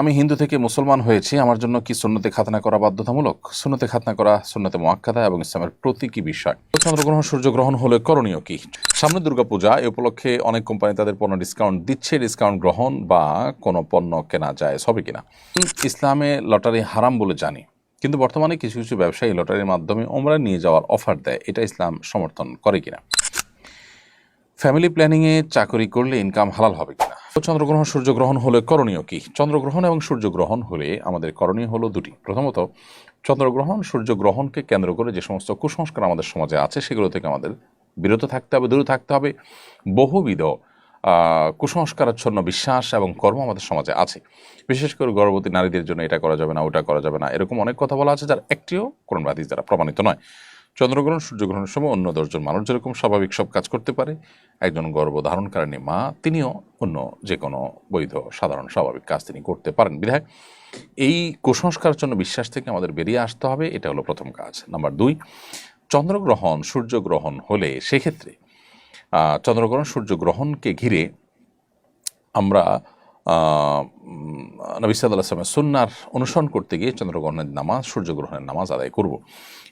আমি হিন্দু থেকে মুসলমান হয়েছি, আমার জন্য কি সুন্নতে খাতনা করা বাধ্যতামূলক? সুন্নতে খাতনা করা সুন্নতে মোয়াক্কাদা এবং ইসলামের প্রতীকী বিষয়। চন্দ্রগ্রহণ সূর্যগ্রহণ হলে করণীয় কি? সামনে দুর্গাপূজা, এ উপলক্ষে অনেক কোম্পানি তাদের পণ্য ডিসকাউন্ট দিচ্ছে ডিসকাউন্ট গ্রহণ বা কোনো পণ্য কেনা যায়, সবই কিনা। ইসলামে লটারি হারাম বলে জানি, কিন্তু বর্তমানে কিছু কিছু ব্যবসায়ী লটারির মাধ্যমে ওমরা নিয়ে যাওয়ার অফার দেয়, এটা ইসলাম সমর্থন করে কিনা? ফ্যামিলি প্ল্যানিংয়ে চাকরি করলে ইনকাম হালাল হবে কিনা? চন্দ্রগ্রহণ, সূর্যগ্রহণ হলে করণীয় কি? চন্দ্রগ্রহণ এবং সূর্যগ্রহণ হলে আমাদের করণীয় হলো দুটি। প্রথমত, চন্দ্রগ্রহণ, সূর্যগ্রহণকে কেন্দ্র করে যে সমস্ত কুসংস্কার আমাদের সমাজে আছে, সেগুলো থেকে আমাদের বিরত থাকতে হবে, দূরে থাকতে হবে। বহুবিধ কুসংস্কারাচ্ছন্ন বিশ্বাস এবং কর্ম আমাদের সমাজে আছে। বিশেষ করে গর্ভবতী নারীদের জন্য এটা করা যাবে না, ওটা করা যাবে না, এরকম অনেক কথা বলা আছে, যার একটিও কোরআন হাদিস দ্বারা প্রমাণিত নয়। চন্দ্রগ্রহণ, সূর্যগ্রহণের সময় অন্য দশজন মানুষ যেরকম স্বাভাবিক সব কাজ করতে পারে, একজন গর্ভধারণকারিণী মা, তিনিও অন্য যে কোনো বৈধ, সাধারণ, স্বাভাবিক কাজ তিনি করতে পারেন। বিধায় এই কুসংস্কার জন্য বিশ্বাস থেকে আমাদের বেরিয়ে আসতে হবে, এটা হলো প্রথম কাজ। নাম্বার দুই, চন্দ্রগ্রহণ, সূর্যগ্রহণ হলে সেক্ষেত্রে চন্দ্রগ্রহণ, সূর্যগ্রহণকে ঘিরে আমরা নবী সাদ আসলামের সুন্নার অনুসরণ করতে গিয়ে চন্দ্রগ্রহণের নামাজ, সূর্যগ্রহণের নামাজ আদায় করব।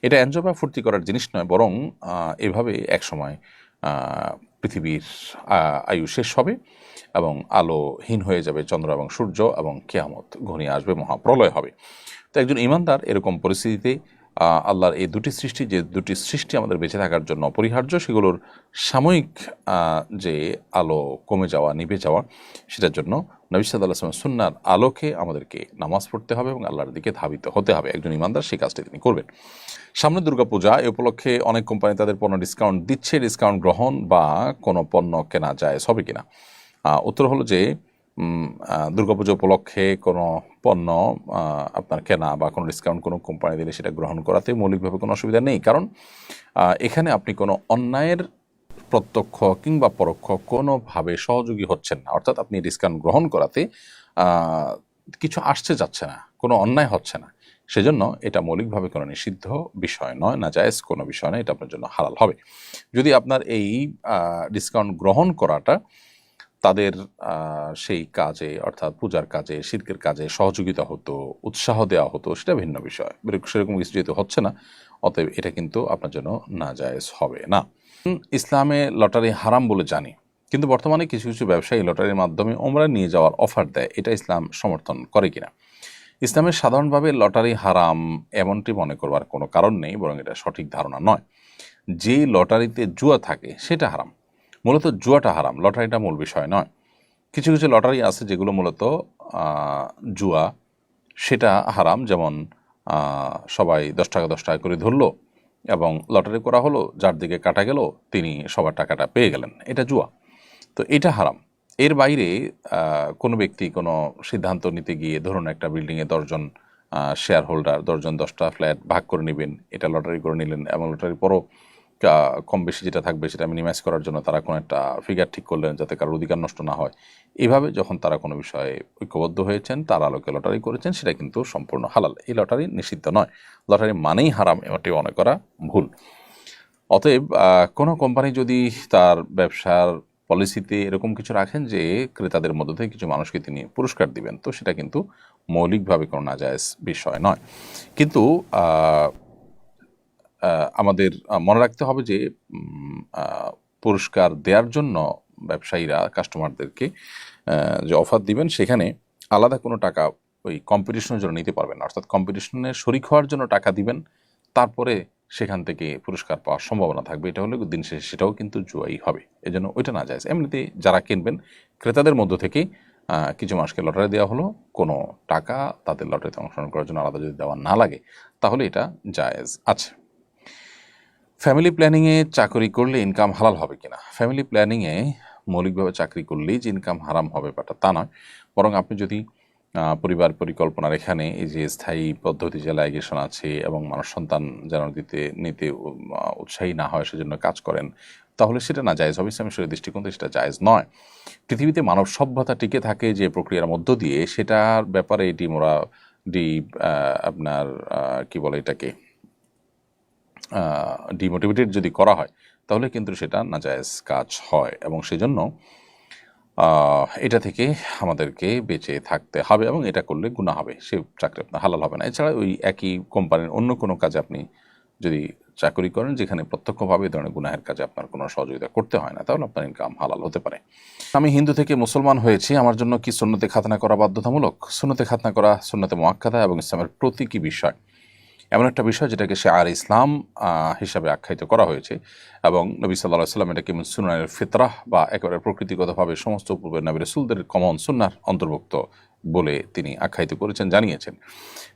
এটা এনজয় ফুর্তি করার জিনিস নয়, বরং এভাবে একসময় পৃথিবীর আয়ু শেষ হবে এবং আলোহীন হয়ে যাবে চন্দ্র এবং সূর্য এবং কেয়ামত। ঘনিয়ে আসবে, মহাপ্রলয় হবে। তো একজন ইমানদার এরকম পরিস্থিতিতে আল্লাহর এই দুটি সৃষ্টি, যে দুটি সৃষ্টি আমাদের বেঁচে থাকার জন্য অপরিহার্য, সেগুলোর সাময়িক যে আলো কমে যাওয়া, নিভে যাওয়া, সেটার জন্য নবী সাদ আল্লাহ সুন্নার আলোকে আমাদেরকে নামাজ পড়তে হবে এবং আল্লাহর দিকে ধাবিত হতে হবে। একজন ইমানদার সেই কাজটি তিনি করবেন। সামনে দুর্গাপূজা, এ উপলক্ষে অনেক কোম্পানি তাদের পণ্য ডিসকাউন্ট দিচ্ছে। ডিসকাউন্ট গ্রহণ বা কোনো পণ্য কেনা যায়, সবই কিনা। উত্তর হলো যে দুর্গাপুজো উপলক্ষে কোনো পণ্য আপনার কেনা বা কোনো ডিসকাউন্ট কোনো কোম্পানি দিলে সেটা গ্রহণ করাতে মৌলিকভাবে কোনো অসুবিধা নেই। কারণ এখানে আপনি কোনো অন্যায়ের প্রত্যক্ষ কিংবা পরোক্ষ কোনোভাবে সহযোগী হচ্ছেন না। অর্থাৎ আপনি ডিসকাউন্ট গ্রহণ করাতে কিছু আসছে যাচ্ছে না, কোনো অন্যায় হচ্ছে না। সেজন্য এটা মৌলিকভাবে কোনো নিষিদ্ধ বিষয় নয় না জায়েজ কোনো বিষয় নয়, এটা আপনার জন্য হালাল হবে। যদি আপনার এই ডিসকাউন্ট গ্রহণ করাটা তাদের সেই কাজে, অর্থাৎ পূজার কাজে, শিল্পের কাজে সহযোগিতা হতো, উৎসাহ দেওয়া হতো, সেটা ভিন্ন বিষয়। সেরকম কিছু যেহেতু হচ্ছে না, অতএব এটা কিন্তু আপনার জন্য না জায়েজ হবে না। ইসলামে লটারি হারাম বলে জানি, কিন্তু বর্তমানে কিছু কিছু ব্যবসায়ী লটারির মাধ্যমে ওমরা নিয়ে যাওয়ার অফার দেয়। এটা ইসলাম সমর্থন করে কিনা? ইসলামের সাধারণভাবে লটারি হারাম এমনটি মনে করবার কোনো কারণ নেই, বরং এটা সঠিক ধারণা নয়। যে লটারিতে জুয়া থাকে, সেটা হারাম। মূলত জুয়াটা হারাম, লটারিটা মূল বিষয় নয়। কিছু কিছু লটারি আছে যেগুলো মূলত জুয়া, সেটা হারাম। যেমন সবাই দশ টাকা দশ টাকা করে ধরলো এবং লটারি করা হলো, যার দিকে কাটা গেল, তিনি সবার টাকাটা পেয়ে গেলেন। এটা জুয়া। তো এটা হারাম। এর বাইরে কোনো ব্যক্তি, কোনো সিদ্ধান্ত নিতে গিয়ে ধরুন একটা বিল্ডিংয়ে দশজন শেয়ার হোল্ডার দশজন, দশটা ফ্ল্যাট ভাগ করে নেবেন, এটা লটারি করে নিলেন, এবং লটারির পরও কম বেশি যেটা থাকবে সেটা মিনিমাইজ করার জন্য তারা কোনো একটা ফিগার ঠিক করলেন যাতে কারোর অধিকার নষ্ট না হয়। এভাবে যখন তারা কোনো বিষয়ে ঐক্যবদ্ধ হয়েছেন, তার আলোকে লটারি করেছেন, সেটা কিন্তু সম্পূর্ণ হালাল। এই লটারি নিষিদ্ধ নয়। লটারি মানেই হারাম, এটি মনে করা ভুল। অতএব কোনো কোম্পানি যদি তার ব্যবসার পলিসিতে এরকম কিছু রাখেন যে ক্রেতাদের মধ্য থেকে কিছু মানুষকে তিনি পুরস্কার দিবেন, তো সেটা কিন্তু মৌলিকভাবে কোনো নাজায়জ বিষয় নয়। কিন্তু আমাদের মনে রাখতে হবে যে পুরস্কার দেওয়ার জন্য ব্যবসায়ীরা কাস্টমারদেরকে যে অফার দিবেন, সেখানে আলাদা কোনো টাকা ওই কম্পিটিশনের জন্য নিতে পারবেন অর্থাৎ কম্পিটিশনে শরিক হওয়ার জন্য টাকা দিবেন, তারপরে সেখান থেকে পুরস্কার পাওয়ার সম্ভাবনা থাকবে। এটা হলে দিন শেষে সেটাও কিন্তু জুয়াই হবে। এজন্য ওইটা না যায়। এমনিতে যারা কিনবেন, ক্রেতাদের মধ্য থেকে কিছু মানুষকে লটারি দেওয়া হলো, কোনো টাকা তাদের লটারিতে অংশগ্রহণ করার জন্য আলাদা যদি দেওয়া না লাগে, তাহলে এটা জায়েজ আছে। ফ্যামিলি প্ল্যানিংয়ে চাকরি করলে ইনকাম হালাল হবে কিনা? ফ্যামিলি প্ল্যানিংয়ে মৌলিকভাবে চাকরি করলেই যে ইনকাম হারাম হবে ব্যাপারটা তা নয়। বরং আপনি যদি পরিবার পরিকল্পনার এখানে এই যে স্থায়ী পদ্ধতি যে লাইগেশন আছে এবং মানুষ সন্তান যেন দিতে, নিতে উৎসাহী না হয় সেজন্য কাজ করেন, তাহলে সেটা না জায়েজ হবে। ইসলামের শরীর দৃষ্টিকোণ থেকে সেটা জায়েজ নয়। পৃথিবীতে মানব সভ্যতা টিকে থাকে যে প্রক্রিয়ার মধ্য দিয়ে, সেটার ব্যাপারে এটি মোরা ডি আপনার কি বলে এটাকে ডিমোটিভেটেড যদি করা হয়, তাহলে কিন্তু সেটা নাজায়েজ কাজ হয় এবং সেজন্য এটা থেকে আমাদেরকে বেঁচে থাকতে হবে এবং এটা করলে গুণা হবে। সে চাকরি আপনার হালাল হবে না। এছাড়া ওই একই কোম্পানির অন্য কোনো কাজে আপনি যদি চাকরি করেন, যেখানে প্রত্যক্ষভাবে এই ধরনের গুনাহের কাজে আপনার কোনো সহযোগিতা করতে হয় না, তাহলে আপনার ইনকাম হালাল হতে পারে। আমি হিন্দু থেকে মুসলমান হয়েছি, আমার জন্য কি সুন্নতে খাতনা করা বাধ্যতামূলক? সুন্নতে খাতনা করা সুন্নতে মোয়াক্কাদা এবং ইসলামের প্রতীকী বিষয়। এমন একটা বিষয় যেটাকে সে আর ইসলাম হিসাবে আখ্যায়িত করা হয়েছে এবং নবী সাল্লাহ সাল্লাম এটাকে সুনানের ফিতরাহ বা একেবারে প্রকৃতিগতভাবে সমস্ত পূর্বের নবী রসুলদের কমন সুন্নার অন্তর্ভুক্ত বলে তিনি আখ্যায়িত করেছেন, জানিয়েছেন।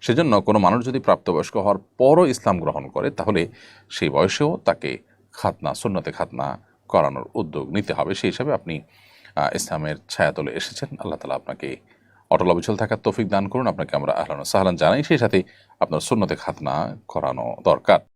সেজন্য কোনো মানুষ যদি প্রাপ্তবয়স্ক হওয়ার পরও ইসলাম গ্রহণ করে, তাহলে সেই বয়সেও তাকে খাতনা, সুন্নতে খাতনা করানোর উদ্যোগ নিতে হবে। সেই হিসাবে আপনি ইসলামের ছায়াতলে এসেছেন। আল্লাহ তালা আপনাকে অটল অবিচল থাকার তৌফিক দান করুন। আপনাকে আমরা আহলান সাহলান জানাই। সেই সাথে আপনার সুন্নতে খাতনা করানো দরকার।